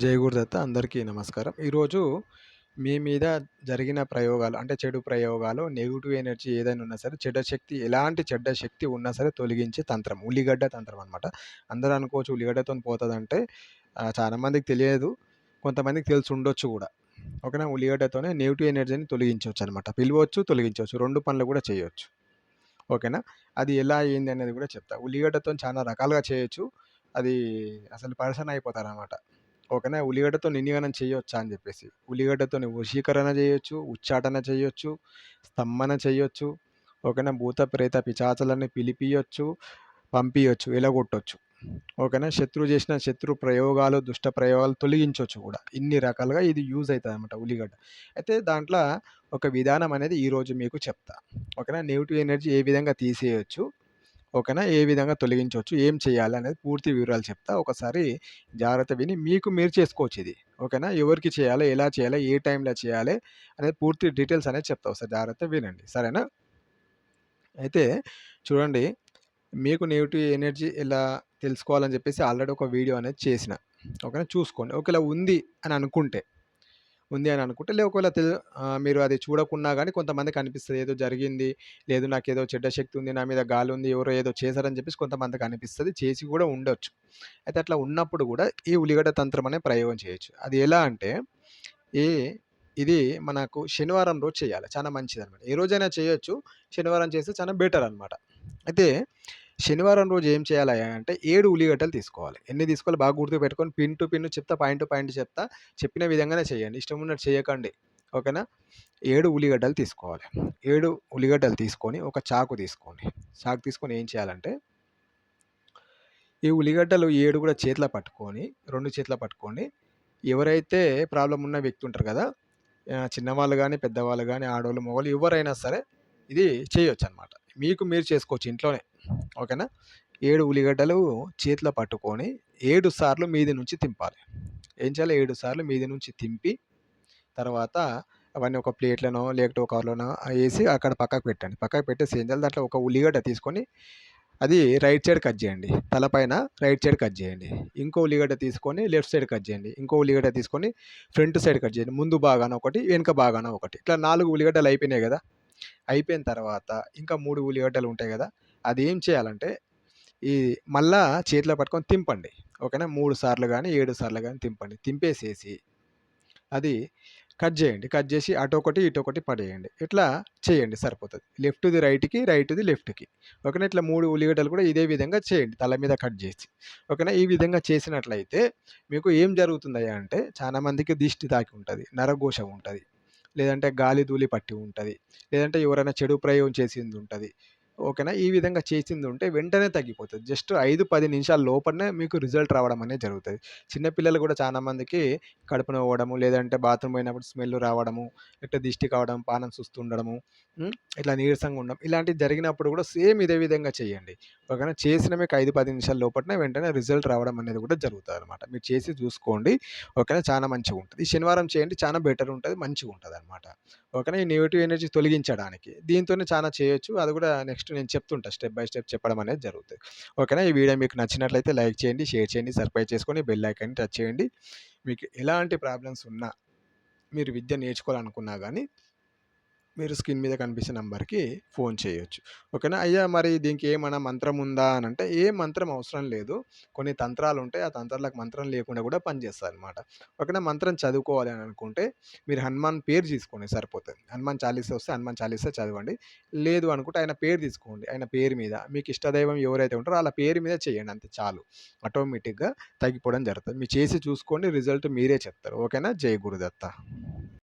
జై గురుదత్త అందరికీ నమస్కారం. ఈరోజు మీ మీద జరిగిన ప్రయోగాలు అంటే చెడు ప్రయోగాలు, నెగిటివ్ ఎనర్జీ ఏదైనా ఉన్నా సరే, చెడ్డ శక్తి ఎలాంటి చెడ్డ శక్తి ఉన్నా సరే తొలగించే తంత్రం. ఉల్లిగడ్డ తంత్రం అనమాట. అందరూ అనుకోవచ్చు ఉల్లిగడ్డతోని పోతుందంటే చాలామందికి తెలియదు. కొంతమందికి తెలిసి ఉండొచ్చు కూడా ఓకేనా? ఉల్లిగడ్డతోనే నెగిటివ్ ఎనర్జీని తొలగించవచ్చు అనమాట పిలవచ్చు, తొలగించవచ్చు రెండు పనులు కూడా చేయొచ్చు. ఓకేనా? అది ఎలా అయింది అనేది కూడా చెప్తా. ఉల్లిగడ్డతో చాలా రకాలుగా చేయొచ్చు. అది అసలు పరేషాన్ అయిపోతారనమాట. ఓకేనా? ఉల్లిగడ్డతో ఇన్నిగనం చేయొచ్చా అని చెప్పేసి ఉల్లిగడ్డతోని వశీకరణ చేయొచ్చు ఉచ్చాటన చేయొచ్చు, స్తంభన చేయొచ్చు. ఓకేనా? భూత, ప్రేత, పిశాచాలని పిలిపియొచ్చు, పంపియొచ్చు, ఎలగొట్టొచ్చు. ఓకేనా? శత్రువు చేసిన శత్రు ప్రయోగాలు, దుష్ట ప్రయోగాలు తొలగించవచ్చు కూడా ఇన్ని రకాలుగా ఇది యూజ్ అవుతుంది అనమాట ఉల్లిగడ్డ. అయితే దాంట్లో ఒక విధానం అనేది ఈరోజు మీకు చెప్తా. ఓకేనా? నెగిటివ్ ఎనర్జీ ఏ విధంగా తీసేయొచ్చు, ఓకేనా? ఏ విధంగా తొలగించవచ్చు ఏం చేయాలి అనేది పూర్తి వివరాలు చెప్తా. ఒకసారి జాగ్రత్త విని మీకు మీరు చేసుకోవచ్చు ఇది. ఓకేనా? ఎవరికి చేయాలి, ఎలా చేయాలి, ఏ టైంలో చేయాలి అనేది పూర్తి డీటెయిల్స్ అనేది చెప్తా. ఒకసారి జాగ్రత్తగా వినండి. సరేనా? అయితే చూడండి మీకు నెగిటివ్ ఎనర్జీ ఎలా తెలుసుకోవాలని చెప్పేసి ఆల్రెడీ ఒక వీడియో అనేది చేసిన. ఓకేనా? చూసుకోండి. ఒకవేళ ఉంది అని అనుకుంటే, ఉంది అని అనుకుంటే లే ఒకవేళ తెలు మీరు అది చూడకున్నా కానీ కొంతమందికి అనిపిస్తుంది ఏదో జరిగింది, లేదు నాకేదో చెడ్డ శక్తి ఉంది, నా మీద గాలి ఉంది ఎవరో ఏదో చేశారని చెప్పేసి కొంతమందికి అనిపిస్తుంది చేసి కూడా ఉండొచ్చు. అయితే అట్లా ఉన్నప్పుడు కూడా ఈ ఉల్లిగడ్డ తంత్రం అనే ప్రయోగం చేయొచ్చు. అది ఎలా అంటే ఈ ఇది మనకు శనివారం రోజు చేయాలి. చాలా మంచిది అనమాట ఏ రోజైనా చేయొచ్చు. శనివారం చేస్తే చాలా బెటర్ అనమాట. అయితే శనివారం రోజు ఏం చేయాలి అంటే ఏడు ఉల్లిగడ్డలు తీసుకోవాలి. ఎన్ని తీసుకోవాలి బాగా గుర్తు పెట్టుకొని పిన్ టు పిన్ చెప్తా, పాయింట్ టు పాయింట్ చెప్తా. చెప్పిన విధంగానే చేయండి. ఇష్టం ఉన్నట్టు చేయకండి. ఓకేనా? ఏడు ఉల్లిగడ్డలు తీసుకోవాలి. ఏడు ఉల్లిగడ్డలు తీసుకొని ఒక చాకు తీసుకోండి. చాకు తీసుకొని ఏం చేయాలంటే ఈ ఉల్లిగడ్డలు ఏడు కూడా చేతిలో పట్టుకొని, రెండు చేతిలో పట్టుకొని ఎవరైతే ప్రాబ్లం ఉన్న వ్యక్తి ఉంటారు కదా చిన్నవాళ్ళు కానీ పెద్దవాళ్ళు కానీ ఆడవాళ్ళు మగవాళ్ళు ఎవరైనా సరే ఇది చేయొచ్చనమాట. మీకు మీరు చేసుకోవచ్చు ఇంట్లోనే. ఓకేనా? ఏడు ఉల్లిగడ్డలు చేతిలో పట్టుకొని ఏడు సార్లు మీది నుంచి తింపాలి. ఏం చేయాలి ఏడు సార్లు మీది నుంచి తింపి, తర్వాత అవన్నీ ఒక ప్లేట్‌లోనో లేకపోతే ఒక కవర్‌లోనో వేసి అక్కడ పక్కకు పెట్టండి. పక్కకు పెట్టేసి ఏం చేయాలి దాంట్లో ఒక ఉల్లిగడ్డ తీసుకొని అది రైట్ సైడ్ కట్ చేయండి. తలపైన రైట్ సైడ్ కట్ చేయండి. ఇంకో ఉల్లిగడ్డ తీసుకొని లెఫ్ట్ సైడ్ కట్ చేయండి. ఇంకో ఉల్లిగడ్డ తీసుకొని ఫ్రంట్ సైడ్ కట్ చేయండి. ముందు భాగాన ఒకటి, వెనుక భాగాన ఒకటి. ఇట్లా నాలుగు ఉల్లిగడ్డలు అయిపోయినాయి కదా అయిపోయిన తర్వాత ఇంకా మూడు ఉల్లిగడ్డలు ఉంటాయి కదా అది ఏం చేయాలంటే ఈ మళ్ళా చేతిలో పట్టుకొని తింపండి. ఓకేనా? మూడు సార్లు కానీ ఏడు సార్లు కానీ తింపండి. తింపేసేసి అది కట్ చేయండి కట్ చేసి అటొకటి, ఇటొకటి పడేయండి. ఇట్లా చేయండి సరిపోతుంది లెఫ్ట్‌ది రైట్‌కి, రైట్‌ది లెఫ్ట్‌కి. ఓకేనా? ఇట్లా మూడు ఉల్లిగడ్డలు కూడా ఇదే విధంగా చేయండి. తల మీద కట్ చేసి ఓకేనా? ఈ విధంగా చేసినట్లయితే మీకు ఏం జరుగుతుందయ్యా అంటే చాలామందికి దిష్టి తాకి ఉంటుంది నరఘోష ఉంటుంది లేదంటే గాలి ధూళి పట్టి ఉంటుంది లేదంటే ఎవరైనా చెడు ప్రయోగం చేసింది ఉంటుంది ఓకేనా? ఈ విధంగా చేసింది ఉంటే వెంటనే తగ్గిపోతుంది జస్ట్ 5, 10 నిమిషాల లోపలనే మీకు రిజల్ట్ రావడం అనేది జరుగుతుంది చిన్నపిల్లలు కూడా చాలామందికి కడుపు నవ్వడము లేదంటే బాత్రూమ్ పోయినప్పుడు స్మెల్ రావడము, లేకపోతే దిష్టి కావడం, పానం సుస్తుండడము, ఇట్లా నీరసంగా ఉండడం ఇలాంటివి జరిగినప్పుడు కూడా సేమ్ ఇదే విధంగా చేయండి. ఓకేనా? చేసిన మీకు 5, 10 నిమిషాల లోపలనే వెంటనే రిజల్ట్ రావడం అనేది కూడా జరుగుతుంది అనమాట మీరు చేసి చూసుకోండి. ఓకేనా? చాలా మంచిగా ఉంటుంది ఈ శనివారం చేయండి చాలా బెటర్ ఉంటుంది మంచిగా ఉంటుంది అనమాట ఓకేనా? ఈ నెగిటివ్ ఎనర్జీ తొలగించడానికి. దీంతోనే చాలా చేయొచ్చు. అది కూడా నెక్స్ట్ నేను చెప్తుంటా. స్టెప్ బై స్టెప్ చెప్పడం అనేది జరుగుతుంది ఓకేనా? ఈ వీడియో మీకు నచ్చినట్లయితే లైక్ చేయండి, షేర్ చేయండి, సబ్స్క్రైబ్ చేసుకొని బెల్ ఐకాన్‌ని టచ్ చేయండి. మీకు ఎలాంటి ప్రాబ్లమ్స్ ఉన్నా, మీరు విద్య నేర్చుకోవాలనుకున్నా కానీ మీరు స్క్రీన్ మీద కనిపించే నెంబర్కి ఫోన్ చేయొచ్చు. ఓకేనా? అయ్యా మరి దీనికి ఏమైనా మంత్రం ఉందా అని అంటే ఏ మంత్రం అవసరం లేదు. కొన్ని తంత్రాలు ఉంటాయి ఆ తంత్రాలకు మంత్రం లేకుండా కూడా పనిచేస్తదనమాట. ఓకేనా? మంత్రం చదువుకోవాలి అని అనుకుంటే మీరు హనుమాన్ పేరు తీసుకోండి సరిపోతుంది హనుమాన్ చాలీస వస్తే హనుమాన్ చాలీస చదవండి. లేదు అనుకుంటే ఆయన పేరు తీసుకోండి. ఆయన పేరు మీద మీకు ఇష్టదైవం ఎవరైతే ఉంటారో వాళ్ళ పేరు మీద చేయండి అంతే చాలు. ఆటోమేటిక్‌గా తగ్గిపోవడం జరుగుతుంది మీరు చేసి చూసుకోండి రిజల్ట్ మీరే చెప్తారు. ఓకేనా? జై గురుదత్త.